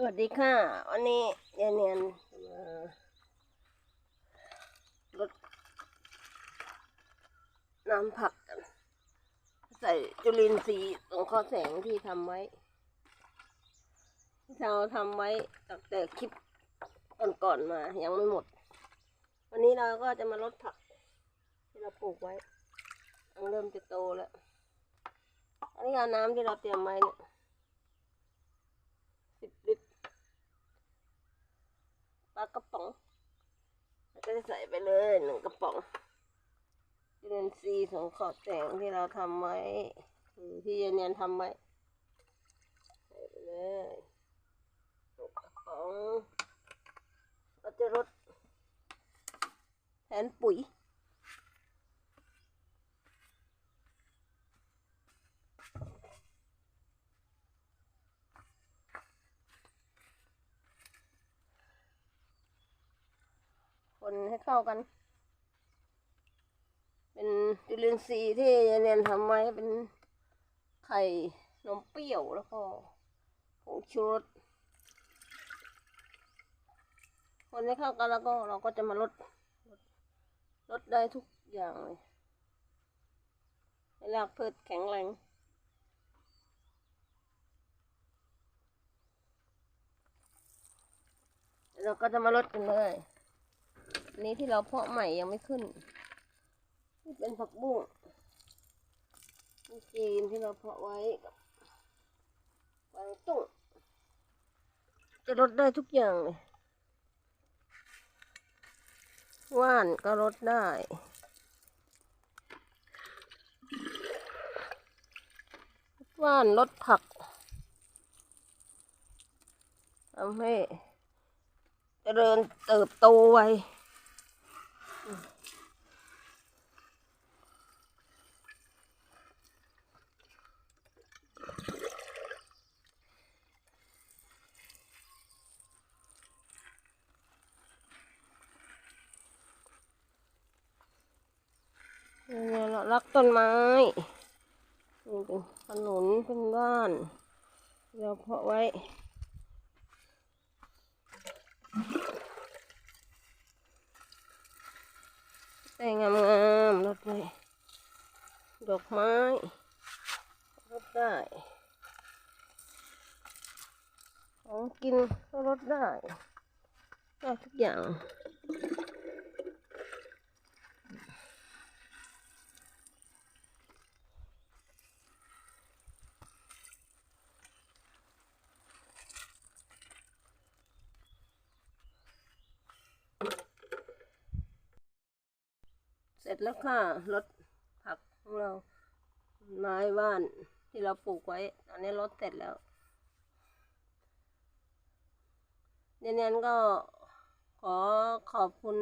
สวัสดีค่ะวันนี้ยายเนียนมาลดน้ำผักกัน ใส่จุลินทรีย์ตรงข้อแสงที่ทำไว้ที่เราทำไว้ตั้งแต่คลิปก่อนๆมา ยังไม่หมด วันนี้เราก็จะมาลดผัก ที่เราปลูกไว้มันเริ่มจะโตแล้ว อันนี้เอาน้ำที่เราเตรียมไว้เนี่ยสิบลิตร ปลากระป๋องแล้วก็จะใส่ไปเลยหนึ่งกระป๋องจุลินทรีย์ของขอบแสงที่เราทำไว้หรือที่ยนเนียนทำไว้ใส่ไปเลยหนึ่งกระป๋องเราจะลดแทนปุ๋ย คนให้เข้ากัน เป็นจุลินทรีย์ที่ยายเนียนทำไว้เป็นไข่นมเปรี้ยวแล้วก็ผงชูรสคนให้เข้ากันแล้วก็เราก็จะมาลดลดได้ทุกอย่างเลยให้รากพืชแข็งแรงเราก็จะมาลดกันเลย นี้ที่เราเพาะใหม่ยังไม่ขึ้น นี่เป็นผักบุ้งนี่จีนที่เราเพาะไว้กับไว้ตุ้งจะลดได้ทุกอย่างเลยว่านก็ลดได้ว่านลดผักทำให้เจริญเติบโตไว เนี่ยเรารักต้นไม้นี่เป็นขนุนเป็นบ้านเราเพาะไว้แต่งามๆรดไว้ดอกไม้รดได้ ของกินก็รดได้ได้ทุกอย่าง ร็จแล้วค่ะรถผักของเรา ไม้บ้านที่เราปลูกไว้ ตอนนี้รถเสร็จแล้วเนียนๆก็ขอขอบคุณ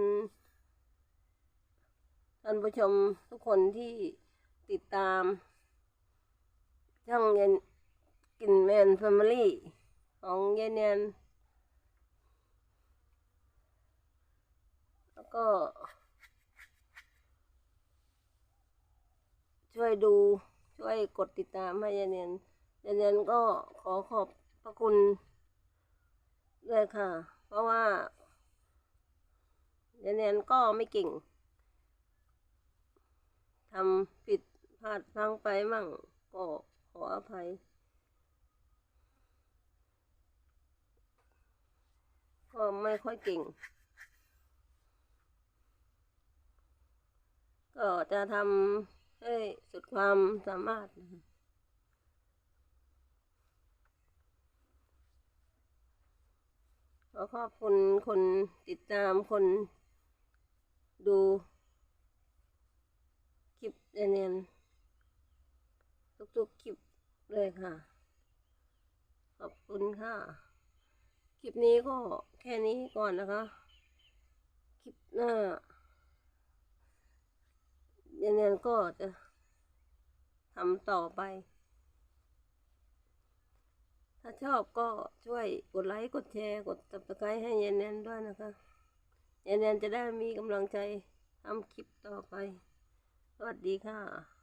ท่านผู้ชมทุกคนที่ติดตาม ช่องเย็นกินแมนแฟมิลี่ของเยนเนียนแล้วก็ ช่วย ดูช่วยกดติดตามให้ยายเนียนยายเนียนก็ขอขอบพระคุณด้วยค่ะ เพราะว่ายายเนียนก็ไม่เก่งทำผิดพลาดพลั้งไปมั่งก็ขออภัย ก็ไม่ค่อยเก่ง ก็จะทำ ให้สุดความสามารถนะคะขอขอบคุณคนติดตามคนดูคลิปเนียนๆทุกๆคลิปเลยค่ะ ขอบคุณค่ะ คลิปนี้ก็แค่นี้ก่อนนะคะ คลิปหน้า ยันยันก็จะทำต่อไป ถ้าชอบก็ช่วยกดไลค์กดแชร์กดติดตามให้ยันยันด้วยนะคะยันยันจะได้มีกำลังใจทำคลิปต่อไป สวัสดีค่ะ